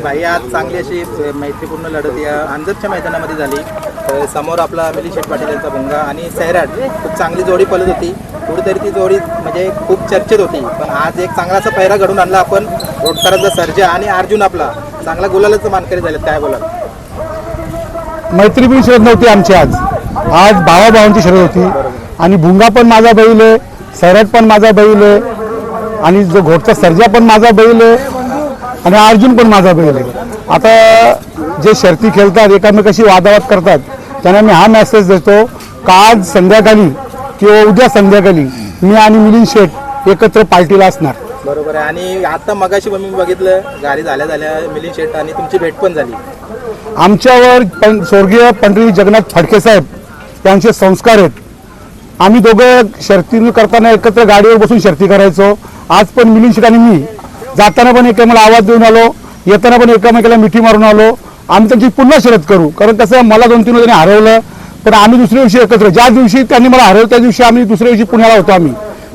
भाई आज चांगली अशी मैत्रीपूर्ण लढत या अंजदच्या मैदानामध्ये झाली. समोर आपला मिलिंद शेठ पाटील यांचा भुंगा आणि सैराट खूप चांगली जोडी पलत होती. कुठेतरी ती जोडी म्हणजे खूप चर्चेत होती. पण आज एक चांगला असा पैरा घडून आणला आपण. रोडकरांचा सर्जा आणि अर्जुन आपला. चांगला गुलालाचं मानकरी झालेत. काय बोलाल? मैत्री पण शरद नव्हती आमची आज. आज भावाभावांची शरद होती. आणि भुंगा पण माझा बैल आहे. सैराट पण माझा बैल आहे. आणि जो घोटचा सर्जा पण माझा बैल आहे. आणि अर्जुन पण माझा बैल आहे. आता जे शर्ती खेळतात एकामेकाशी वादावाद करतात त्यांना मी हा मेसेज देतो का आज संध्याकाळी किंवा उद्या संध्याकाळी मी आणि मिलिंद शेठ एकत्र पार्टीला असणार. बरोबर आहे. आणि आता मगाशी पण मी बघितलं गाडी झाल्या झाल्या मिलिंद शेठ आणि तुमची भेट पण झाली. आमच्यावर पण स्वर्गीय पंडित जगन्नाथ फडके साहेब यांचे संस्कार आहेत. आम्ही दोघं शर्ती करताना एकत्र गाडीवर बसून शर्ती करायचो. आज पण मिलिंद शेठ आणि मी जाताना पण एकमेकाला आवाज देऊन आलो येताना पण एकमेकाला मिठी मारून आलो. आम्ही त्यांची पुन्हा शर्यत करू. कारण कसं मला दोन तीन त्यांनी हरवलं पण आम्ही दुसऱ्या दिवशी एकत्र. ज्या दिवशी त्यांनी मला हरवलं त्या दिवशी आम्ही दुसऱ्या दिवशी पुण्याला होतो आम्ही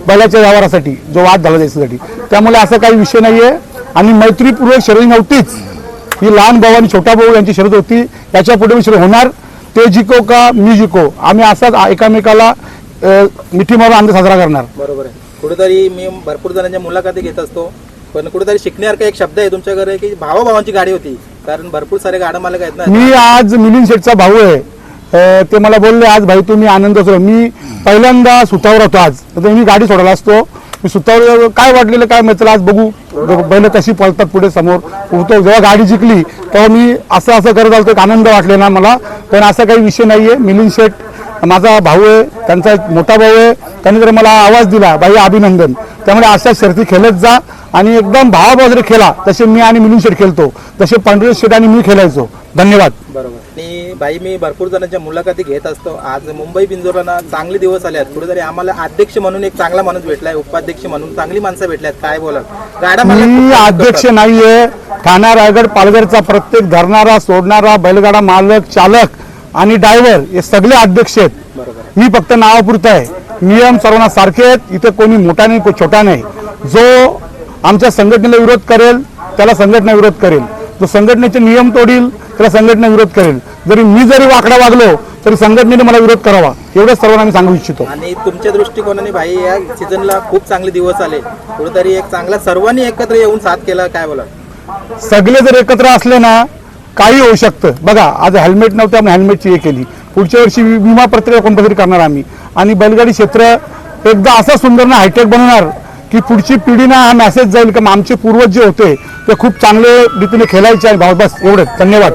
बैलाच्या व्यवहारासाठी जो वाद झाला त्याच्यासाठी. त्यामुळे असा काही विषय नाहीये. आणि मैत्रीपूर्वक शर्यत नव्हतीच. ही लहान भाऊ आणि छोटा भाऊ यांची शर्यत होती. याच्यापुढे शर्यत होणार. ते जिको का मी जिको? आम्ही असाच एकामेकाला मिठी मारून आनंद साजरा करणार. बरोबर आहे. कुठेतरी मी भरपूर जणांच्या मुलाखती घेत असतो. पण कुठेतरी शिकण्यासारखा एक शब्द आहे तुमच्याकडे की भावाभावांची गाडी होती. कारण भरपूर सारे गाडा मालक आहेत ना. मी आज मिलिंद शेठचा भाऊ आहे. ते मला बोलले आज भाई तुम्ही आनंद असलो मी पहिल्यांदा सुतावर होतो आज. तर मी गाडी सोडायला असतो. मी सुतावर काय वाटलेलं काय मित्र आज बघू. बैल कशी पळतात पुढे समोर. उठतो जेव्हा गाडी जिंकली तेव्हा मी असं असं करत आलो एक आनंद वाटले ना मला. पण असा काही विषय नाहीये. मिलिंद शेठ माझा भाऊ आहे. त्यांचा एक मोठा भाऊ आहे. त्यांनी जर मला आवाज दिला. बाई अभिनंदन. त्यामुळे अशा शर्ती खेळत जा आणि एकदम भावाभाव जर खेळा. तसे मी आणि मिलिंद शेठ खेळतो. तसे पांढरे शेठ आणि मी खेळायचो. धन्यवाद. बरोबर. आणि भाई मी भरपूर जणांच्या मुलाखती घेत असतो. आज मुंबई बिंजोरांना चांगले दिवस आले आहेत. कुठेतरी आम्हाला अध्यक्ष म्हणून एक चांगला माणूस भेटलाय उपाध्यक्ष म्हणून चांगली माणसं भेटल्यात. काय बोलाल? गाडा मी अध्यक्ष. नाहीये. ठाणा रायगड पालघरचा प्रत्येक धरणारा सोडणारा बैलगाडा मालक चालक आणि ड्रायव्हर हे सगळे अध्यक्ष आहेत. मी फक्त नावापुरतं आहे. नियम सर्वांना सारखे आहेत. इथे कोणी मोठा नाही कोणी छोटा नाही. जो आमच्या संघटनेला विरोध करेल त्याला संघटना विरोध करेल. जो संघटनेचे नियम तोडील त्याला संघटना विरोध करेल. जरी मी जरी वाकडा वागलो तरी संघटनेने मला विरोध करावा. एवढंच सर्वांना मी सांगू इच्छितो. आणि तुमच्या दृष्टिकोनाने भाई या सीझनला खूप चांगले दिवस आले. कुठेतरी एक चांगला सर्वांनी एकत्र येऊन साथ केला काय बोलाल? सगळे जर एकत्र असले ना काही होऊ शकतं. बघा आज हेल्मेट नव्हतं आपण हेल्मेटची हे केली. पुढच्या वर्षी विमा प्रक्रिया कंपल्सरी करणार आम्ही. आणि बैलगाडी क्षेत्र एकदा असं सुंदर ना हायटेक बनवणार की पुढची पिढीना हा मेसेज जाईल की आमचे पूर्वज जे होते ते खूप चांगले रीतीने खेळायचे आणि भाऊ बस धन्यवाद.